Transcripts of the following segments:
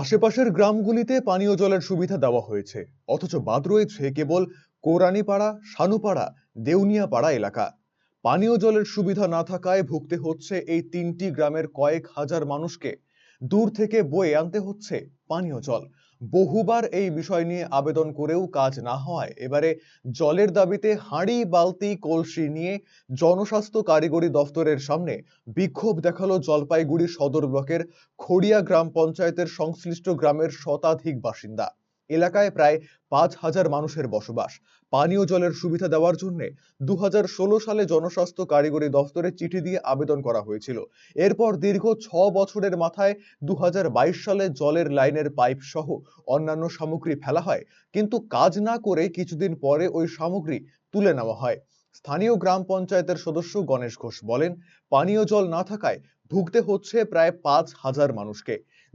আশেপাশের গ্রামগুলিতে পানীয় জলের সুবিধা দেওয়া হয়েছে। অথচ বাদ রয়েছে কেবল কোরানিপাড়া সানুপাড়া দেউনিয়াপাড়া এলাকা। পানীয় জলের সুবিধা না থাকায় ভুগতে হচ্ছে এই তিনটি গ্রামের কয়েক হাজার মানুষকে। দূর থেকে বয়ে আনতে হচ্ছে পানীয় জল। বহুবার এই বিষয় নিয়ে আবেদন করেও কাজ না হয় এবারে জলের দাবিতে হাঁড়ি, বালতি, কলসি নিয়ে জনস্বাস্থ্য কারিগরি দফতরের সামনে বিক্ষোভ দেখাল জলপাইগুড়ি সদর ব্লকের খড়িয়া গ্রাম পঞ্চায়েতের সংশ্লিষ্ট গ্রামের শতাধিক বাসিন্দা। এলাকায় প্রায় পাঁচ হাজার মানুষের বসবাস। পানীয় জলের সুবিধা দেওয়ার জন্য দু সালে জনস্বাস্থ্য কারিগরি দফতরে চিঠি দিয়ে আবেদন করা হয়েছিল। এরপর দীর্ঘ ছ বছরের মাথায় দু সালে জলের লাইনের পাইপ সহ অন্যান্য সামগ্রী ফেলা হয়, কিন্তু কাজ না করে কিছুদিন পরে ওই সামগ্রী তুলে নেওয়া হয়। স্থানীয় গ্রাম পঞ্চায়েতের সদস্য গণেশ ঘোষ বলেন, পানীয় জল না থাকায় ভুগতে হচ্ছে প্রায় পাঁচ হাজার মানুষকে।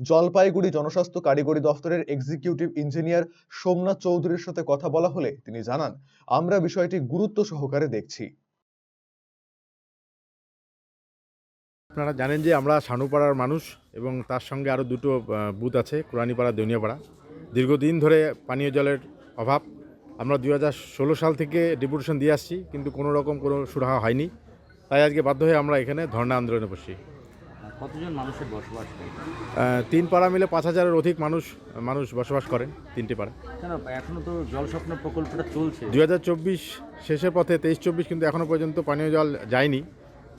জলপাইগুড়ি জনস্বাস্থ্য কারিগরি দফতরের এক্সিকিউটিভ ইঞ্জিনিয়ার সোমনাথ চৌধুরীর সাথে কথা বলা হলে তিনি জানান, আমরা বিষয়টি গুরুত্ব সহকারে দেখছি। আপনারা জানেন যে আমরা সানুপাড়ার মানুষ এবং তার সঙ্গে আরও দুটো বুথ আছে কোরআনীপাড়া দনিয়াপাড়া দীর্ঘদিন ধরে পানীয় জলের অভাব। আমরা দু হাজার ষোলো সাল থেকে ডেপুটেশন দিয়ে আসছি, কিন্তু কোনো রকম কোনো সুরাহা হয়নি। তাই আজকে বাধ্য হয়ে আমরা এখানে ধর্ণা আন্দোলনে বসছি কতজন মানুষের বসবাস করে? তিন পাড়া মিলে পাঁচ হাজারের অধিক মানুষ মানুষ বসবাস করেন তিনটি পাড়া। কেন এখনও তো জল স্বপ্ন প্রকল্পটা চলছে। দু হাজার চব্বিশ শেষের পথে তেইশ চব্বিশ কিন্তু এখনও পর্যন্ত পানীয় জল যায়নি।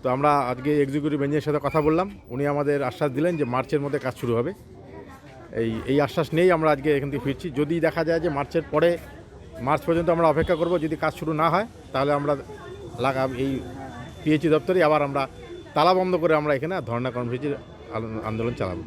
তো আমরা আজকে এক্সিকিউটিভ ইঞ্জিনিয়ারের সাথে কথা বললাম। উনি আমাদের আশ্বাস দিলেন যে মার্চের মধ্যে কাজ শুরু হবে। এই এই আশ্বাস নেই আমরা আজকে এখান থেকে ফিরছি। যদি দেখা যায় যে মার্চের পরে মার্চ পর্যন্ত আমরা অপেক্ষা করব যদি কাজ শুরু না হয় তাহলে আমরা লাগা এই পিএইচি দপ্তরে আবার আমরা তালা বন্ধ করে আমরা এখানে ধর্ণা কর্মসূচির আন্দোলন চালাবো।